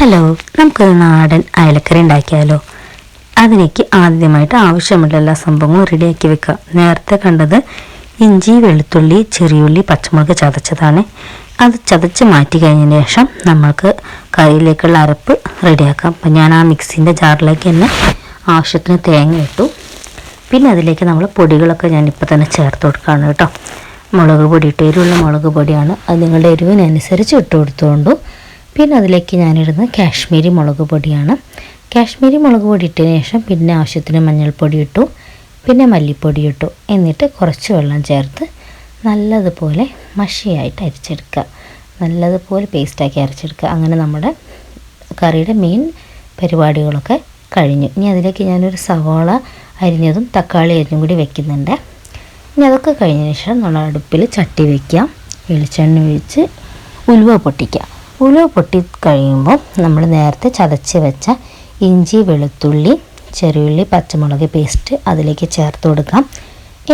Hello നമുക്കൊരു നാടൻ അയലക്കറി ഉണ്ടാക്കിയാലോ? അതിലേക്ക് ആദ്യമായിട്ട് ആവശ്യമുള്ള എല്ലാ സംഭവങ്ങളും റെഡിയാക്കി വെക്കുക. നേരത്തെ കണ്ടത് ഇഞ്ചി വെളുത്തുള്ളി ചെറിയുള്ളി പച്ചമുളക് ചതച്ചതാണ്. അത് ചതച്ച് മാറ്റി കഴിഞ്ഞതിന് ശേഷം നമ്മൾക്ക് കറിയിലേക്കുള്ള അരപ്പ് റെഡിയാക്കാം. അപ്പം ഞാൻ ആ മിക്സിന്റെ ജാറിലേക്ക് തന്നെ ആവശ്യത്തിന് തേങ്ങ ഇട്ടു. പിന്നെ അതിലേക്ക് നമ്മൾ പൊടികളൊക്കെ ഞാൻ ഇപ്പോൾ തന്നെ ചേർത്ത് കൊടുക്കുകയാണ് കേട്ടോ. മുളക് പൊടി ഇട്ട് എരിവുള്ള മുളക് പൊടിയാണ്. അത് നിങ്ങളുടെ എരിവിനനുസരിച്ച് ഇട്ട് കൊടുത്തുകൊണ്ടു പിന്നെ അതിലേക്ക് ഞാനിടുന്ന കാശ്മീരി മുളക് പൊടിയാണ്. കാശ്മീരി മുളക് പൊടി ഇട്ടതിന് ശേഷം പിന്നെ ആവശ്യത്തിന് മഞ്ഞൾപ്പൊടി ഇട്ടു പിന്നെ മല്ലിപ്പൊടി ഇട്ടു. എന്നിട്ട് കുറച്ച് വെള്ളം ചേർത്ത് നല്ലതുപോലെ മഷിയായിട്ട് അരിച്ചെടുക്കുക. നല്ലതുപോലെ പേസ്റ്റാക്കി അരച്ചെടുക്കുക. അങ്ങനെ നമ്മുടെ കറിയുടെ മെയിൻ പരിപാടികളൊക്കെ കഴിഞ്ഞു. ഇനി അതിലേക്ക് ഞാനൊരു സവാള അരിഞ്ഞതും തക്കാളി അരിഞ്ഞും കൂടി വെക്കുന്നുണ്ട്. ഇനി അതൊക്കെ കഴിഞ്ഞതിന് ശേഷം നമ്മൾ അടുപ്പിൽ ചട്ടി വയ്ക്കാം വെളിച്ചെണ്ണ ഒഴിച്ച് ഉലുവ പൊട്ടിക്കുക ഉലുവ പൊട്ടി കഴിയുമ്പോൾ നമ്മൾ നേരത്തെ ചതച്ച് വെച്ച ഇഞ്ചി വെളുത്തുള്ളി ചെറിയുള്ളി പച്ചമുളക് പേസ്റ്റ് അതിലേക്ക് ചേർത്ത് കൊടുക്കാം.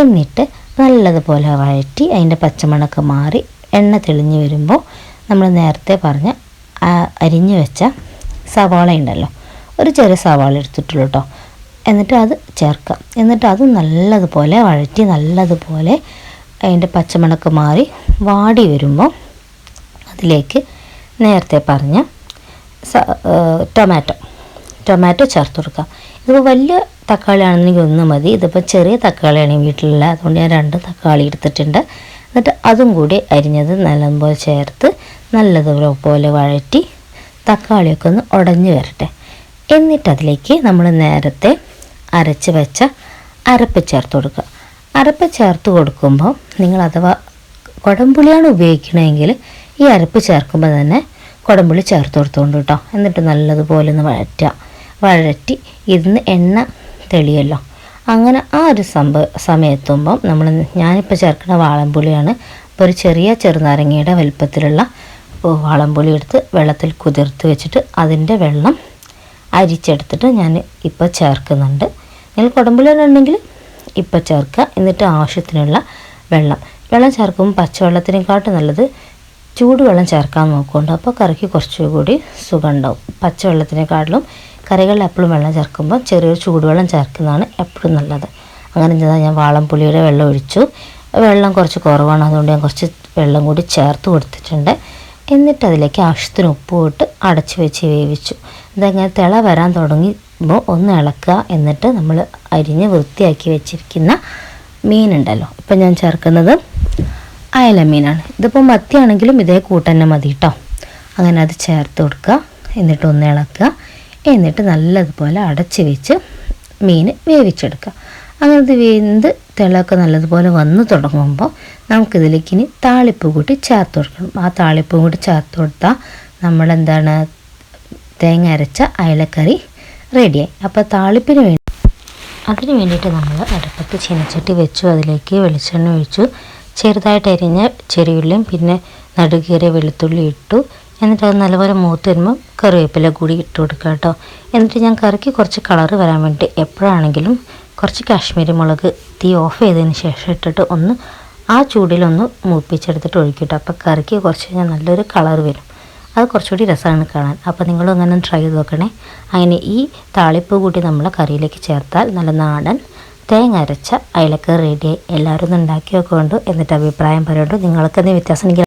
എന്നിട്ട് നല്ലതുപോലെ വഴറ്റി അതിന്റെ പച്ചമണക്ക് മാറി എണ്ണ തെളിഞ്ഞ് വരുമ്പോൾ നമ്മൾ നേരത്തെ പറഞ്ഞ അരിഞ്ഞ് വെച്ച സവാള ഉണ്ടല്ലോ ഒരു ചെറിയ സവാള എടുത്തിട്ടുള്ളൂ കേട്ടോ എന്നിട്ട് അത് ചേർക്കാം. എന്നിട്ട് അത് നല്ലതുപോലെ വഴറ്റി നല്ലതുപോലെ അതിന്റെ പച്ചമണക്ക് മാറി വാടി വരുമ്പോൾ അതിലേക്ക് നേരത്തെ പറഞ്ഞ ടൊമാറ്റോ. ടൊമാറ്റോ ചേർത്ത് കൊടുക്കുക ഇതിപ്പോൾ വലിയ തക്കാളി ആണെന്നെങ്കിൽ ഒന്ന് മതി. ഇതിപ്പോൾ ചെറിയ തക്കാളിയാണ് വീട്ടിലുള്ള. അതുകൊണ്ട് ഞാൻ രണ്ട് തക്കാളി എടുത്തിട്ടുണ്ട്. എന്നിട്ട് അതും കൂടി അരിഞ്ഞത് നല്ലതുപോലെ ചേർത്ത് നല്ലതുപോലെ വഴറ്റി തക്കാളിയൊക്കെ ഒന്ന് ഉടഞ്ഞു വരട്ടെ. എന്നിട്ട് അതിലേക്ക് നമ്മൾ നേരത്തെ അരച്ച് വെച്ച അരപ്പ് ചേർത്ത് കൊടുക്കുക. അരപ്പ് ചേർത്ത് കൊടുക്കുമ്പോൾ നിങ്ങൾ അഥവാ കുടംപുളിയാണ് ഉപയോഗിക്കണമെങ്കിൽ ഈ അരപ്പ് ചേർക്കുമ്പോൾ തന്നെ കുടമ്പുള്ളി ചേർത്ത് കൊടുത്തോണ്ട് കേട്ടോ എന്നിട്ട് നല്ലതുപോലെ ഒന്ന് വഴറ്റുക. വഴറ്റി ഇതിന്ന് എണ്ണ തെളിയല്ലോ. അങ്ങനെ ആ ഒരു സംഭവ സമയത്തുമ്പം നമ്മൾ ഞാനിപ്പോൾ ചേർക്കുന്ന വാളംപുളിയാണ് അപ്പോൾ ഒരു ചെറിയ ചെറുനാരങ്ങയുടെ വലുപ്പത്തിലുള്ള വാളംപുളി എടുത്ത് വെള്ളത്തിൽ കുതിർത്ത് വെച്ചിട്ട് അതിന്റെ വെള്ളം അരിച്ചെടുത്തിട്ട് ഞാൻ ഇപ്പോൾ ചേർക്കുന്നുണ്ട്. നിങ്ങൾ കുടമ്പുളി ഉണ്ടെങ്കിൽ ഇപ്പോൾ ചേർക്കുക. എന്നിട്ട് ആവശ്യത്തിനുള്ള വെള്ളം. വെള്ളം ചേർക്കുമ്പോൾ പച്ചവെള്ളത്തിനെക്കാട്ടും നല്ലത് ചൂടുവെള്ളം ചേർക്കാൻ നോക്കുന്നുണ്ട്. അപ്പോൾ കറിക്ക് കുറച്ചുകൂടി സുഖം ഉണ്ടാവും പച്ചവെള്ളത്തിനെക്കാട്ടിലും കറികളിൽ എപ്പോഴും വെള്ളം ചേർക്കുമ്പോൾ ചെറിയൊരു ചൂടുവെള്ളം ചേർക്കുന്നതാണ് എപ്പോഴും നല്ലത്. അങ്ങനെ ചെയ്താൽ ഞാൻ വാളംപുളിയുടെ വെള്ളം ഒഴിച്ചു. വെള്ളം കുറച്ച് കുറവാണ്. അതുകൊണ്ട് ഞാൻ കുറച്ച് വെള്ളം കൂടി ചേർത്ത് കൊടുത്തിട്ടുണ്ട്. എന്നിട്ട് അതിലേക്ക് ആവശ്യത്തിന് ഉപ്പ് ഇട്ട് അടച്ച് വെച്ച് വേവിച്ചു. ഇതങ്ങനെ തിള വരാൻ തുടങ്ങുമ്പോൾ ഒന്ന് ഇളക്കുക. എന്നിട്ട് നമ്മൾ അരിഞ്ഞ് വൃത്തിയാക്കി വെച്ചിരിക്കുന്ന മീനുണ്ടല്ലോ. ഇപ്പം ഞാൻ ചേർക്കുന്നത് അയല മീനാണ് ഇതിപ്പോൾ മത്തിയാണെങ്കിലും ഇതേ കൂട്ടന്നെ മതി കേട്ടോ അങ്ങനെ അത് ചേർത്ത് കൊടുക്കുക. എന്നിട്ട് ഒന്ന് ഇളക്കുക. എന്നിട്ട് നല്ലതുപോലെ അടച്ച് വെച്ച് മീൻ വേവിച്ചെടുക്കുക. അങ്ങനെ ഇത് വെന്ത് തിളക്കം നല്ലതുപോലെ വന്ന് തുടങ്ങുമ്പോൾ നമുക്കിതിലേക്ക് ഇനി താളിപ്പ് കൂട്ടി ചേർത്ത് കൊടുക്കണം. ആ താളിപ്പ് കൂടി ചേർത്ത് കൊടുത്താൽ നമ്മളെന്താണ്? തേങ്ങ അരച്ച അയലക്കറി റെഡിയായി അപ്പോൾ താളിപ്പിന് വേണ്ടി അതിന് വേണ്ടിയിട്ട് നമ്മൾ അടുപ്പത്ത് ചീനച്ചട്ടി വെച്ചു. അതിലേക്ക് വെളിച്ചെണ്ണ ഒഴിച്ചു. ചെറുതായിട്ട് അരിഞ്ഞ ചെറിയുള്ളിയും പിന്നെ നടുകീറിയ വെളുത്തുള്ളി ഇട്ടു. എന്നിട്ട് അത് നല്ലപോലെ മൂത്ത് വരുമ്പോൾ കറിവേപ്പില കൂടി ഇട്ട് കൊടുക്കുക കേട്ടോ. എന്നിട്ട് ഞാൻ കറിക്ക് കുറച്ച് കളറ് വരാൻ വേണ്ടി എപ്പോഴാണെങ്കിലും കുറച്ച് കാശ്മീരി മുളക് തീ ഓഫ് ചെയ്തതിന് ശേഷം ഇട്ടിട്ട് ഒന്ന് ആ ചൂടിലൊന്ന് മൂപ്പിച്ചെടുത്തിട്ട് ഒഴിക്കും കേട്ടോ. അപ്പോൾ കറിക്ക് കുറച്ച് കഴിഞ്ഞാൽ നല്ലൊരു കളർ വരും. അത് കുറച്ചുകൂടി രസമാണ് കാണാൻ. അപ്പോൾ നിങ്ങളും അങ്ങനെ ട്രൈ ചെയ്ത് നോക്കണേ. അങ്ങനെ ഈ താളിപ്പ് കൂടി നമ്മൾ കറിയിലേക്ക് ചേർത്താൽ നല്ല നാടൻ തേങ്ങ അരച്ച അയലക്കറി റെഡിയായി എല്ലാവരും ഉണ്ടാക്കി വെക്കുകൊണ്ട് എന്നിട്ട് അഭിപ്രായം പറയുന്നുണ്ട് നിങ്ങൾക്ക് എന്തെങ്കിലും വ്യത്യാസം ഉണ്ടെങ്കിൽ